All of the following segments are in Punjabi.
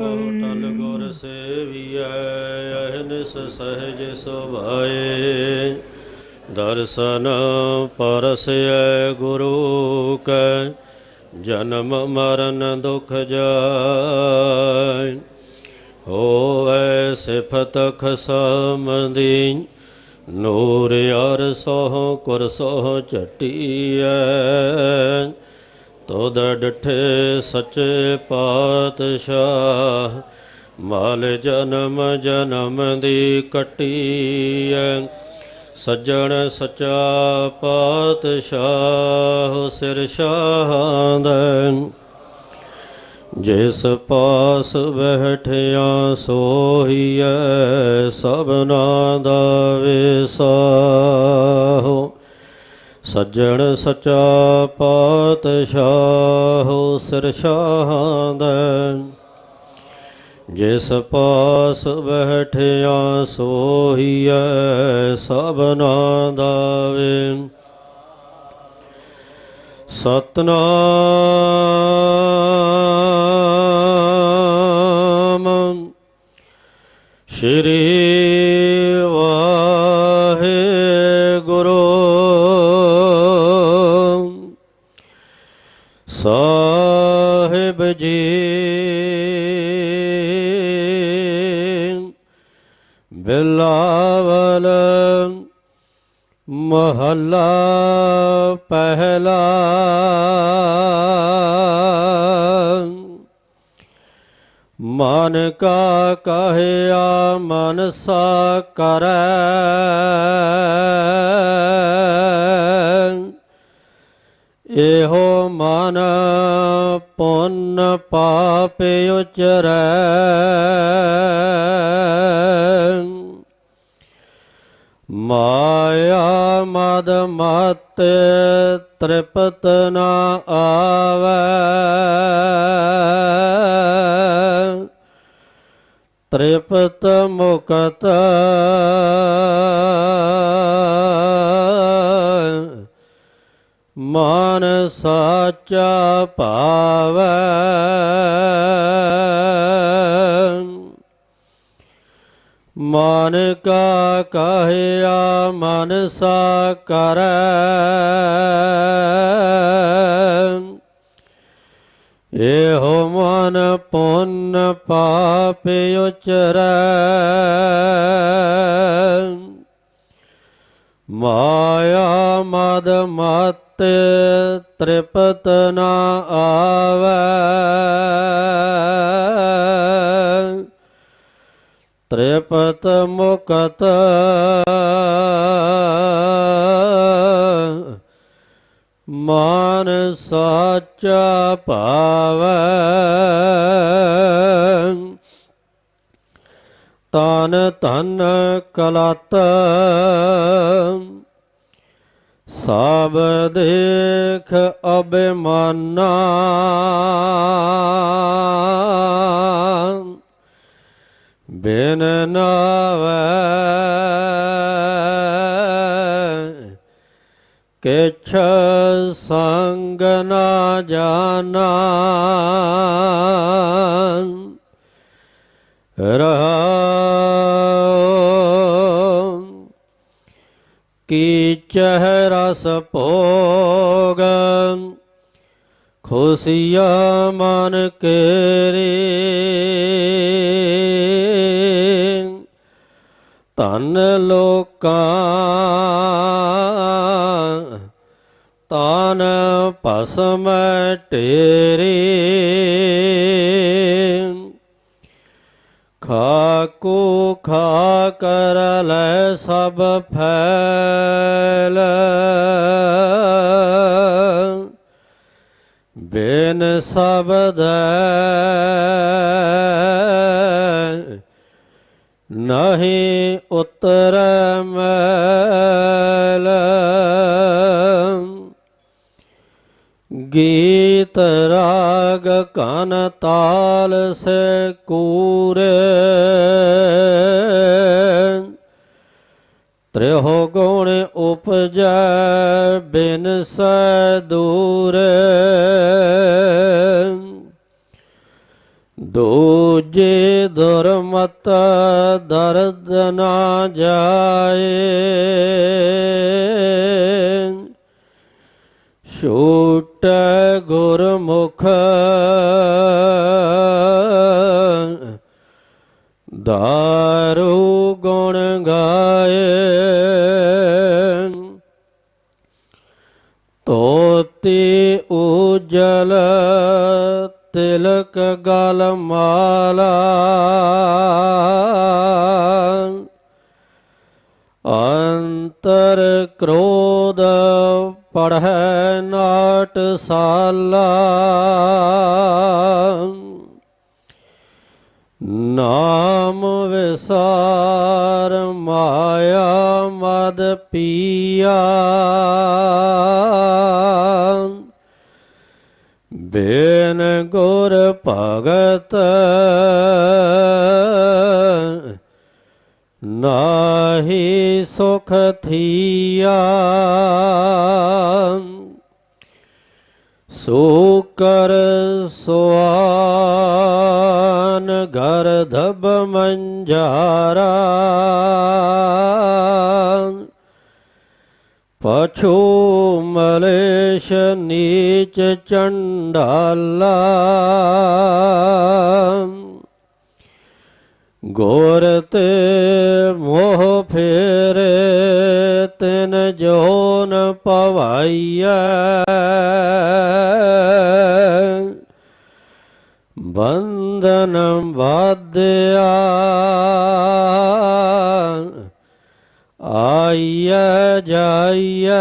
ਟਲ ਗੁਰ ਸੇਵੀਐ ਅਹਨਿਸ ਸਹਿਜ ਸੁਭਾਏ। ਦਰਸ਼ਨ ਪਰਸੈ ਗੁਰੂ ਕੈ ਜਨਮ ਮਰਨ ਦੁਖ ਜਾਇ ਹੋਵੈ ਸਿਫਤ ਖਸਮਦੀ ਨੂਰ ਅਰ ਸੋਹ ਕੁਰ ਸੋਹ ਚਟੀਐ ਤੋਦ ਡਠੇ ਸੱਚੇ ਪਾਤਸ਼ਾਹ, ਮਾਲ ਜਨਮ ਜਨਮ ਦੀ ਕਟੀ ਕਟੀਐ। ਸੱਜਣ ਸੱਚਾ ਪਾਤਸ਼ਾਹ ਸਿਰ ਸ਼ਾਹੰਦੈ ਜਿਸ ਪਾਸ ਬਹਿਠਿਆ ਸੋਹੀਐ, ਸਭਨਾ ਦਾ ਵਿਸਾਹੋ। ਸੱਜਣ ਸਚਾ ਪਾਤਸ਼ਾਹ ਸਿਰ ਸ਼ਾਹੰਦੈ ਜਿਸ ਪਾਸ ਬਹਿਠਿਆ ਸੋਹੀਐ ਸਭਨਾ ਦਾ ਵੇ ਸਤਨਾਮ ਸ਼੍ਰੀ ਸਾਹਿਬ ਜੀ ਬਿਲਾਵਲ ਮਹੱਲਾ ਪਹਿਲਾ ਮਨ ਕਾ ਕਹਿਆ ਮਨਸਾ ਕਰੈ। ਇਹੋ ਮਨ ਪੁੰਨ ਪਾਪ ਉਚਰੈ। ਮਾਇਆ ਮਦ ਮਤ ਤ੍ਰਿਪਤ ਨਾ ਆਵੈ। ਤ੍ਰਿਪਤ ਮੁਕਤ ਮਨ ਸਾਚਾ ਭਾਵੈ। ਮਨ ਕਾ ਕਹਿਆ ਮਨ ਸਾ ਕਰੈ। ਇਹੋ ਮਨ ਪੁੰਨ ਪਾਪ ਉਚਰੈ। ਮਾਇਆ ਮਦ ਮਤ ਤ੍ਰਿਪਤ ਨਾ ਆਵੈ। ਤ੍ਰਿਪਤ ਮੁਕਤ ਮਾਨ ਸਾਚਾ ਭਾਵੈ। ਤਨ ਧਨ ਕਲਤ ਸਭ ਦੇਖ ਅਬਿਮਾਨਾ ਬਿਨ ਨਾਵੈ ਕਿਛ ਸੰਗ ਨਾ ਜਾਣਾ। ਰਹਾ ਕੀ ਚਹਿਰਸ ਭੋਗ ਖੁਸ਼ੀਆ ਮਨ ਕੇਰੇ। ਧਨ ਲੋਕਾਂ ਤਾਨ ਭਸਮ ਟੇਰੇ ਖਾਕੂ ਖਾ ਕਰ ਲੈ ਸਭ ਫੈਲ। ਬਿਨ ਸਬਦ ਨਹੀਂ ਉਤਰ ਮੈਲ ਗੀਤ ਰਾਗ ਕਨ ਤਾਲ ਸੇ ਕੂਰੇ। ਤ੍ਰਿਹੋ ਗੁਣ ਉਪਜੈ ਬਿਨ ਸੈ ਦੂਰ। ਦੂਜੇ ਦੁਰਮਤ ਦਰਦ ਨਾ ਜਾਏ। ਛੂਟ ਗੁਰਮੁਖ ਦਾਰੂ ਗੁਣ ਗਾਏ ਤੋਤੀ ਉਜਲ ਤਿਲਕ ਗਲ ਮਾਲਾ ਅੰਤਰ ਕ੍ਰੋਧ ਪੜ੍ਹੈ ਨਾਟ ਸਾਲਾ। ਨਾਮ ਵਿਸਾਰ ਮਾਇਆ ਮਦ ਪੀਆ। ਬੇਨ ਗੁਰ ਭਗਤ ਨਾਹੀ ਸੁਖ ਥੀਆ। ਸੋ ਕਰ ਸੁਆਨ ਘਰ ਧਬ ਮੰਜਾਰਾ। ਪਛੂ ਮਲੇਸ਼ ਨੀਚ ਚੰਡਾਲਾ। ਗੋਰ ਤੇ ਮੋਹ ਫੇਰੇ ਤਿਨ ਜੋਨ ਪਵਾਈਐ। ਬੰਧਨ ਬਾਧਿਆ ਆਈਐ ਜਾਈਐ।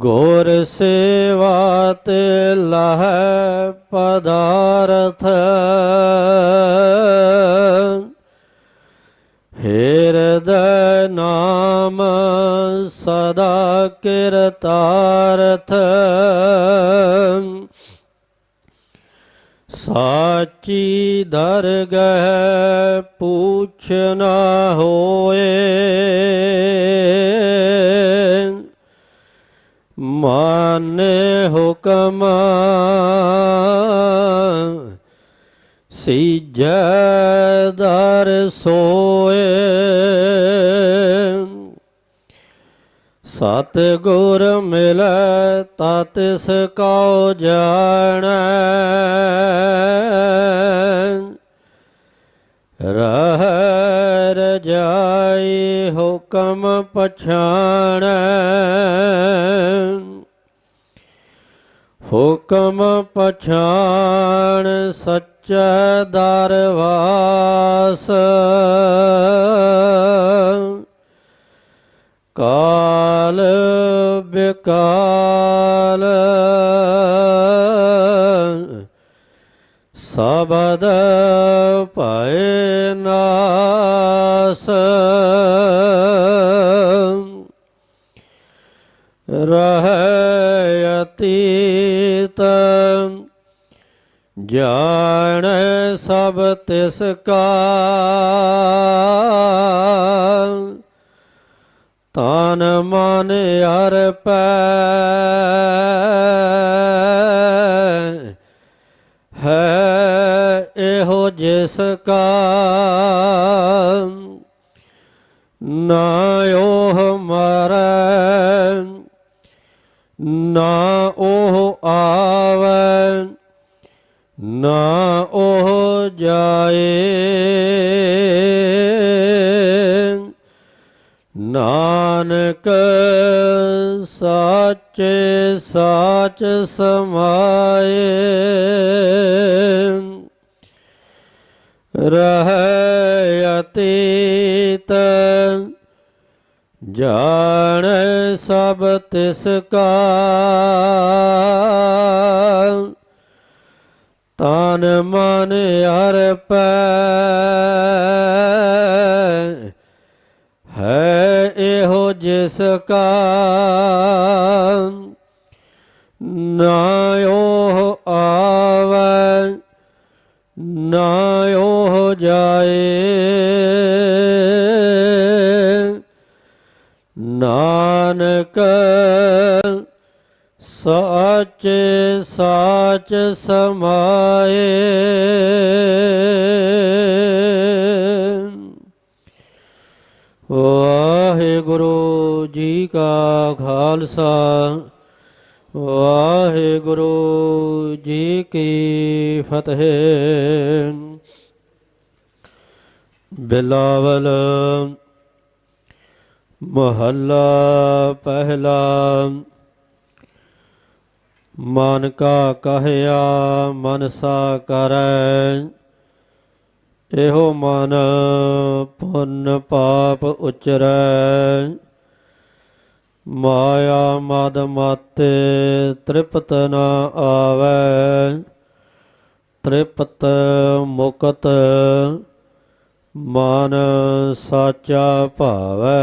ਗੋਰ ਸੇਵਾ ਤੇ ਲਹ ਪਦਾਰਥ। ਹਿਰਦੈ ਨਾਮ ਸਦਾ ਕਿਰਤਾਰਥ। ਸਾਚੀ ਦਰਗਹਿ ਪੂਛ ਨਾ ਹੋਏ। ਮਾਨੇ ਹੁਕਮ ਸੀਜੈ ਦਰ ਸੋਏ। ਸਤ ਗੁਰ ਮਿਲੈ ਤਤਿਸ ਕਉ ਜਾਣੈ। ਰਹ ਰਜਾਈ ਹੁਕਮ ਪਛਾਣੈ। ਹੁਕਮ ਪਛਾਣ ਸੱਚਾ ਦਰਵਾਸ। ਕਾਲ ਬਿਕਾਲ ਸਬਦ ਭੈ ਨਾਸ। ਰਹਿ ਅਤੀਤ ਜਾਣ ਸਭ ਤਿਸ ਕਾ ਤਨ ਮਨ ਅਰਪੈ ਹੈ ਇਹੋ ਜਿਸ ਕਾ ਨਾ ਨਾ ਉਹ ਆਵੈ ਨਾ ਉਹ ਜਾਏ। ਨਾਨਕ ਸਾਚੇ ਸਾਚ ਸਮਾਏ। ਰਹਿ ਅਤੀਤ ਜਾਣ ਸਭ ਤਿਸ ਕਾ ਤਨ ਮਨ ਅਰਪੈ ਹੈ ਇਹੋ ਜਿਸ ਕਾ ਨਾਨਕ ਸਾਚੇ ਸਾਚ ਸਮਾਏ। ਵਾਹਿਗੁਰੂ ਜੀ ਕਾ ਖਾਲਸਾ ਵਾਹਿਗੁਰੂ ਜੀ ਕੀ ਫਤਿਹ। ਬਿਲਾਵਲ ਮਹੱਲਾ ਪਹਿਲਾ। ਮਨ ਕਾ ਕਹਿਆ, ਮਨਸਾ ਕਰੈ। ਇਹੋ ਮਨ ਪੁੰਨ ਪਾਪ ਉਚਰੈ। ਮਾਇਆ ਮਦ ਮਾਤੇ ਤ੍ਰਿਪਤ ਨਾ ਆਵੈ। ਤ੍ਰਿਪਤ ਮੁਕਤ ਮਨ ਸਾਚਾ ਭਾਵੈ।